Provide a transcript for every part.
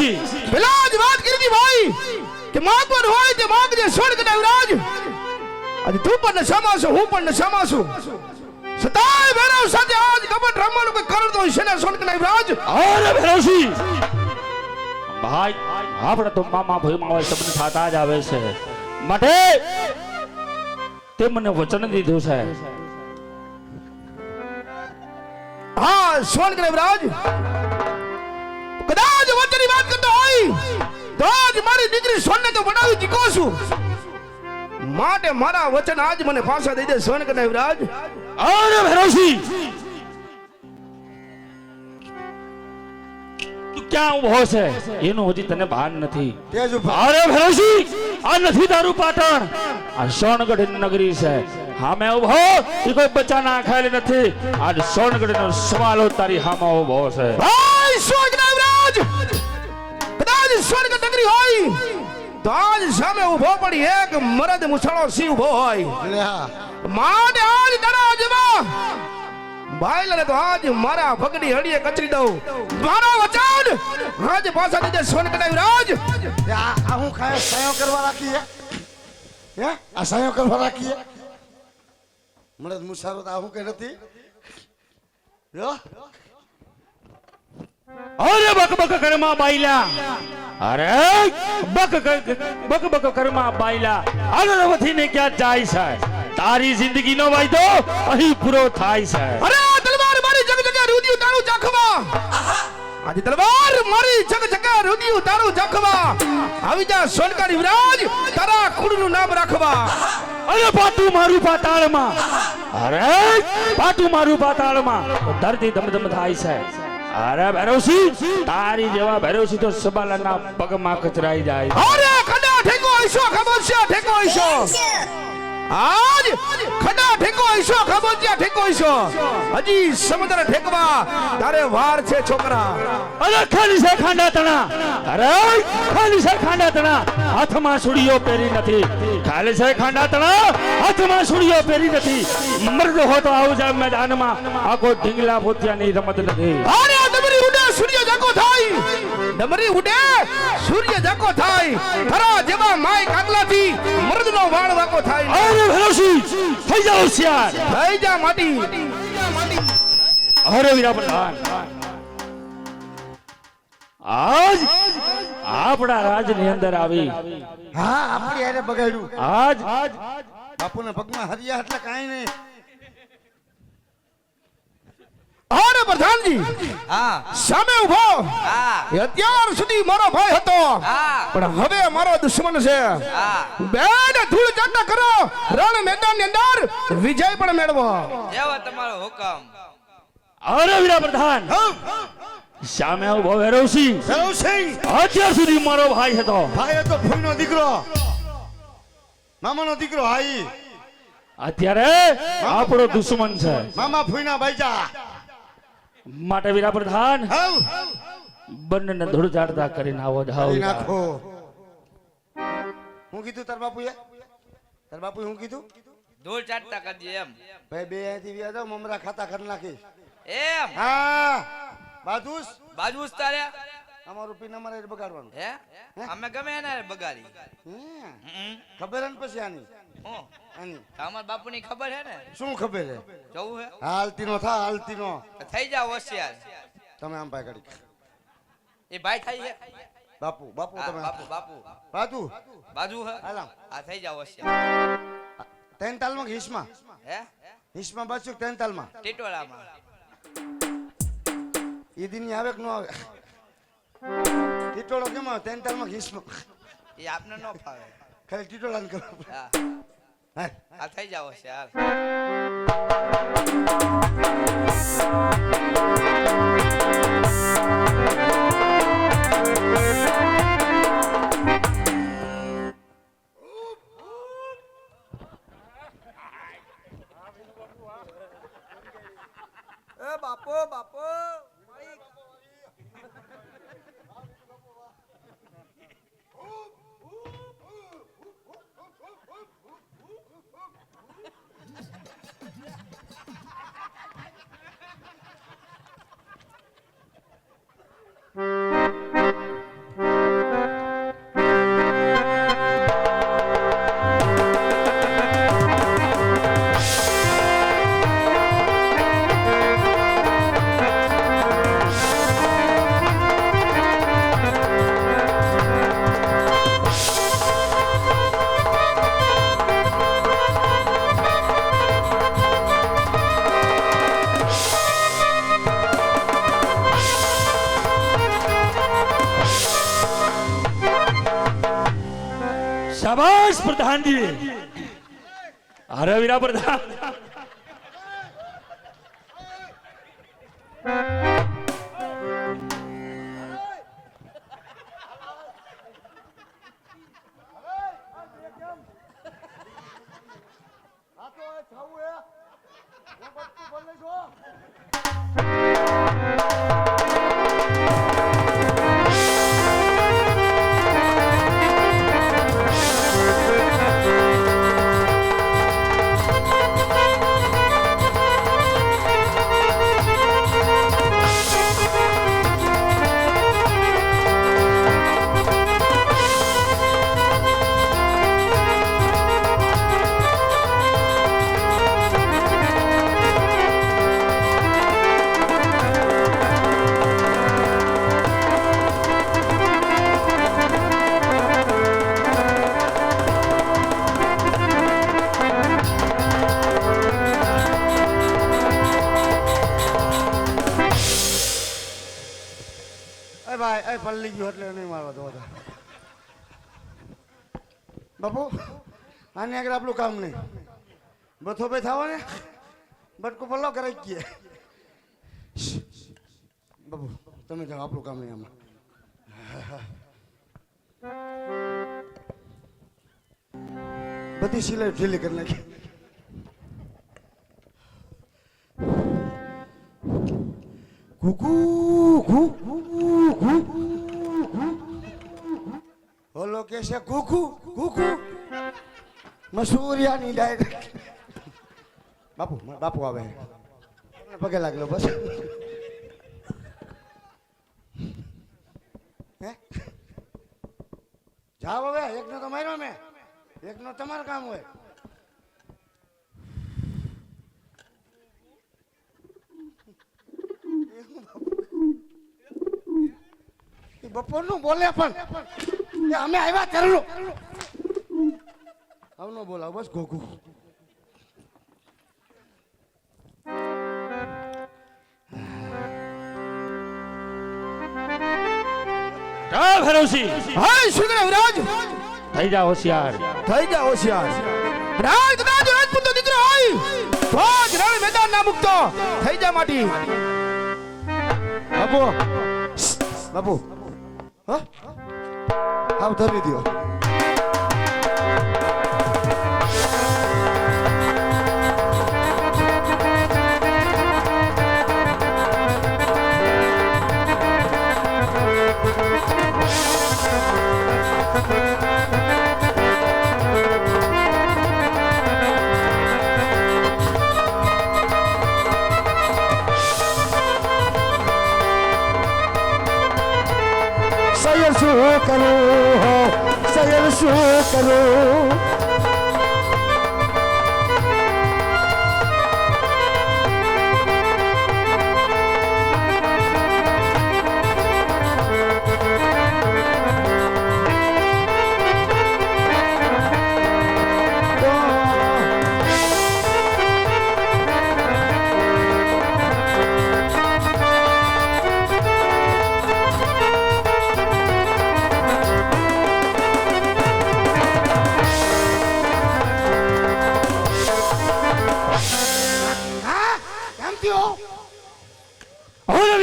ભેરવસી પેલા જ વાત કરી હતી ભાઈ કે માગવાનું હોય તે માગજે સ્વર્ગ ના વિરાજ આજે તું પણ નશામાં હું પણ નશામાં છું. સતાય ભેરવ સાથે આજ કપટ રમવાનું કોઈ કારણ તો છે ને સ્વર્ગ ના વિરાજ અરે ભેરવસી ભાઈ આપણે તો મામા ભાઈ માવા શબ્દ થતા જ આવે છે. માટે તે મને વચન દીધું છે. હા સ્વર્ગ કદાચ વિરાજ કદાચ કરતો હોય. તો આજ મારી દીકરી સોનને તો વડાવી ચૂકો છું. માટે મારા વચન આજ મને પાછા દઈ દે સોન વિરાજ. અરે ભરોસી તું ક્યાં ઊભો છે? એનું હજી તને ભાન નથી. તેજ ઊભા. અરે ભરોસી આ નથી તારું પાટણ. આ સોનગઢ નગરી છે. હામે ઊભો એ કોઈ બચ્ચા ના ખાયેલી નથી. આજ સોનગઢ નો સવાલો તારી હામે ઊભો છે. ભાઈ સ્વર્ગ હોય તો આજ સામે ઊભો પડી એક મરદ મુસળો સિંહ ઊભો હોય. માટે આજ દરાજમાં જેવા તો આજ મારા ભગડી હડીએ કચરી દઉં. મારા વચન આજ પાછા દીધે સોન કટાવી રાજ. આ હું ખાય સાયો કરવા રાખી હે? આ સાયો કરવા રાખી મળે મુસારો તો આ હું કે નથી? અરે બક બક કરમા બાઈલા અરે બક બક બક કરમાં બાઈલા અગરવથી ને ક્યાં જાય છે? તારી જિંદગીનો વાયદો અહીં પૂરો થાય છે. અરે તલવાર મારી જગ જગ રુદિયું તારું ચાખવા. આજે તલવાર મારી જગ જગ રુદિયું તારું ચાખવા. આવી જા સોનકારી વિરાજ, તારા કુળનું નામ રાખવા. અરે પાટું મારું પાતાળમાં. અરે પાટું મારું પાતાળમાં. ધરતી ધમધમ થાય છે. અરે ભેરવસી તારી જેવા ભેરવસી તો સબાલાના પગમાં કચરાઈ જાય. અરે ખડા ઠેકો હઈશો ખબર છે ઠેકો હઈશો આજ ખડા ઠેકો ખબર છે ઠેકો હઈશો હજી સમુદ્ર ઠેકવા તારે વાર છે છોકરા. અરે ખાલી છે ખાંડા તણા. અરે ખાલી છે ખાંડા તણા. હાથમાં સુડીઓ પહેરી નથી. ખાલી છે ખાંડા તણા. હાથમાં સુડીઓ પહેરી નથી. મર્દ હો તો આવજા મેદાનમાં આ કોઈ ઢીંગલા પોતિયાની રમત નથી. અરે સૂર્ય જાગો થાય. ડમરી ઉડે સૂર્ય જાગો થાય. ખરા જેવા માય કાગલાથી મરદનો વાળ વાકો થાય. અરે ભરોસી થઈ જાઓ હોશિયાર. થઈ જા માટી. અરે વીરા પ્રધાન આજ આપણા રાજની અંદર આવી. હા આપણી હારે બગાડ્યું. આજ બાપુના પગમાં હરિયા એટલે કાંઈ નહીં. અરે પ્રધાનજી. હા. સામે ઊભો. હા. અત્યાર સુધી મારો ભાઈ હતો. હા. પણ હવે મારો દુશ્મન છે. હા. બેન ધૂળ ચાટા કરો. રણ મેદાનની અંદર વિજય પણ મેળવો. જેવો તમારો હુકમ. અરે વીરા પ્રધાન સામે ઊભો વેરવસી સૌસિંહ અત્યાર સુધી મારો ભાઈ હતો. ભાઈ ફૂઈનો દીકરો. મામાનો દીકરો હાઈ. અત્યારે આપણો દુશ્મન છે. મામા ફૂઈના બાઈજા માટે વીરા પ્રધાન બંને ધૂળ ઝાડતા કરીને આવો જાઓ નાખો. હું કીધું તાર બાપુએ? તાર બાપુ હું કીધું? ધૂળ ચાટતા કરજે એમ. ભાઈ બે અહીંથી વ્યા જાવ મમરા ખાતા કરી નાખીશ. એમ. હા. બાજુસ બાજુ ઉસ્તારે અમારું પીન અમારે બગાડવાનું. હે? અમે ગમે એને બગાડી. ખબર ને પછી આની? આની? અમાર બાપુની ખબર હે ને? શું ખબર હે? જવું હે? હાલતી નો થા હાલતી નો થઈ જાવ હોશિયાર. તમે આમ પાય કાઢી એ ભાઈ થઈ હે બાપુ બાપુ તમે બાપુ બાપુ. બાજુ? બાજુ હે? હાલામ. આ થઈ જાવ હોશિયાર. ત્રણ તાલમાં કે હિસમાં હે? હિસમાં બાજુ ત્રણ તાલમાં ટીટોળામાં. એ દિન આવે કે ન આવે? ટીટોળો કેમ તેન કે હિસ્સમાં એ આપને ન ફાવે. ખાલી ટીટોળા ને કરો. હા. હાલ. આ થઈ જાવ હોશિયાર એ પ્રધાનજી હરે વીરા પ્રધાન એ પલ્લી ગયો એટલે નહીં મારવા દો બાપુ, આને આગળ આપણું કામ નહીં. બથો બે થાવો ને? બટકું પલ્લો કરાઈ ગયે. બાપુ, તમે જાઓ, આપણું કામ નહીં આમાં. બધી સિલાઈ ઢીલી કરી નાખી. કુકુ ઘુ કે છે ઘુઘુ ઘુઘુ મસૂરિયાની ડાયરેક્ટ. બાપુ બાપુ આવે. પગે લાગલો બસ. હે? જાવ હવે, એકનો તો માર્યો મેં. એકનો તમારું કામ હોય. બપોરનું બોલે પણ. અમે આવ્યા કરેલું આવનો બોલાવ બસ ગોગુ. કા ભરોસી હાય શ્રી રવિરાજ થઈ જા હોશિયાર. થઈ જા હોશિયાર. રાજ કદાચ રાજપૂતનો દીકરો હોય. ફોજ રણ મેદાન ના મુકતો. થઈ જા માટી. બાપુ. બાપુ. હા? હાવ ધરી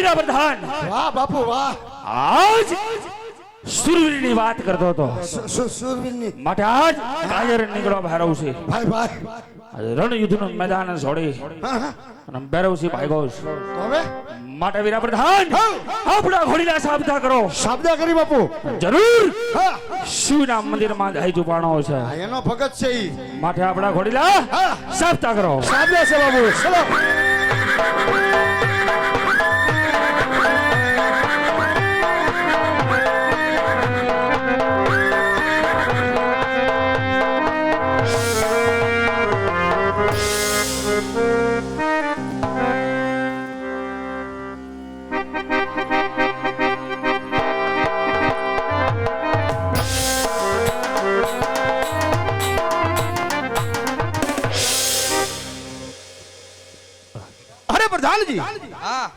વીરા પ્રધાન વાહ બાપુ વાહ. આજ સુરવીરની વાત કરતો હતો. સુરવીરની. માટે આજ કાયર નીકળો છે ભાઈ ભાઈ. આજે રણયુદ્ધનું મેદાન છોડી. અને ભેરવસી છે ભાઈ તો હવે? માટે વીરા પ્રધાન આપણા ઘોડીલા સાબદા કરો. સાબદા કરી બાપુ. જરૂર. શિવના મંદિરમાં જાય ચૂપાણો છે. એનો ભગત છે ઈ. માટે આપણા ઘોડીલા સાબદા કરો. સાબદા છે બાપુ. ચલો. અરે પ્રધાનજી હા.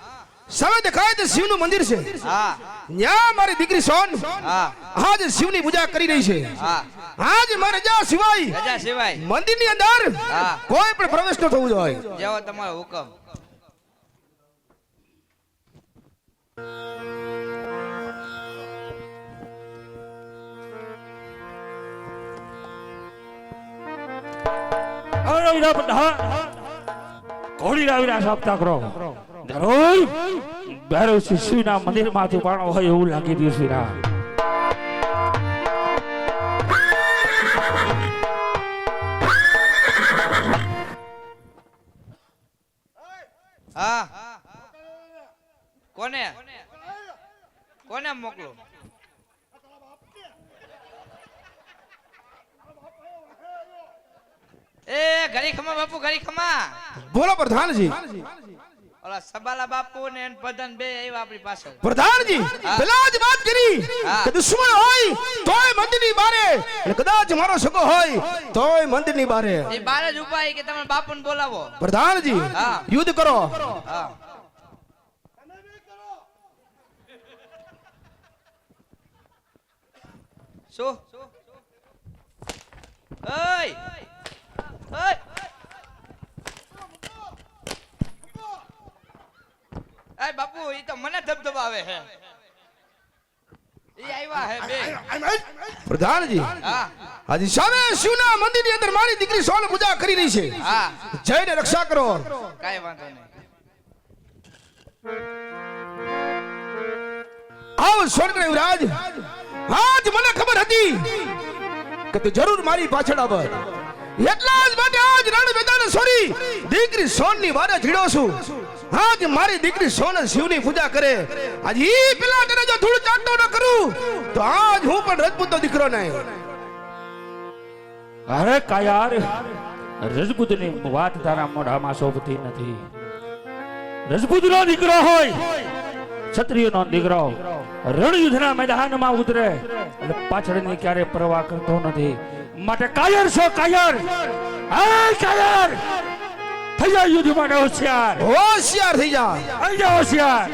સામે દેખાય તે શિવનું મંદિર છે. હા. ત્યાં મારી દીકરી સોન હા. આજ શિવની પૂજા કરી રહી છે. હા. આજ મારે રજા સિવાય રજા સિવાય. મંદિરની અંદર હા. કોઈ પણ પ્રવેશ ન થવું જોઈએ. જેવો તમારો હુકમ અરવિરા બધા ઘોડી રાવીરા સાપતા કરો દરોઈ બેરો શિશુના પાણો હોય એવું લાગી રહ્યું શ્રી રા. બાપુ ઘરી ખમા. બોલો પ્રધાનજી. ઓલા સબાલા બાપુ ને એન પ્રધાન બે આવ્યા આપણી પાસે પ્રધાનજી પેલા જ વાત કરી કે દુશ્મન હોય તોય મંદિરની બારે. અને કદાચ મારો સગો હોય તોય મંદિરની બારે. એ બારે જ ઉપાય કે તમે બાપુ ને બોલાવો. પ્રધાનજી હા. યુદ્ધ કરો. હા. શું? ઓય ઓય એ બાપુ એ તો મને ધબધબાવે છે. હે પ્રધાનજી આજે સામે શિવના મંદિરની અંદર મારી દીકરી સોન પૂજા કરી રહી છે. હા. જઈને રક્ષા કરો. કાઈ વાંધો નહીં. આવ સ્વર્ગ રાજ આજ મને ખબર હતી કે તું જરૂર મારી પાછળ આવ. એટલા જ માટે આજ રણ મેદાન સોરી. દીકરી સોનની વારે જીડો છું. આજ મારી દીકરી સોન શિવની પૂજા કરે. આજ ઈ પેલા તને જો ધૂળ ચાટતો ન કરું. તો આજ હું પણ રજપૂતનો દીકરો નહીં. અરે કાયાર, રજપૂતની વાત તારા મોઢામાં શોભતી નથી. રજપૂતનો દીકરો હોય. ક્ષત્રિયનો દીકરો રણયુદ્ધના મેદાનમાં ઉતરે એટલે પાછળની ક્યારે પરવા કરતો નથી. માટે કાયર છો કાયર! હે કાયર! થઈ જા યુદ્ધ માટે હોશિયાર. હોશિયાર થઈ જા. થઈ જા હોશિયાર.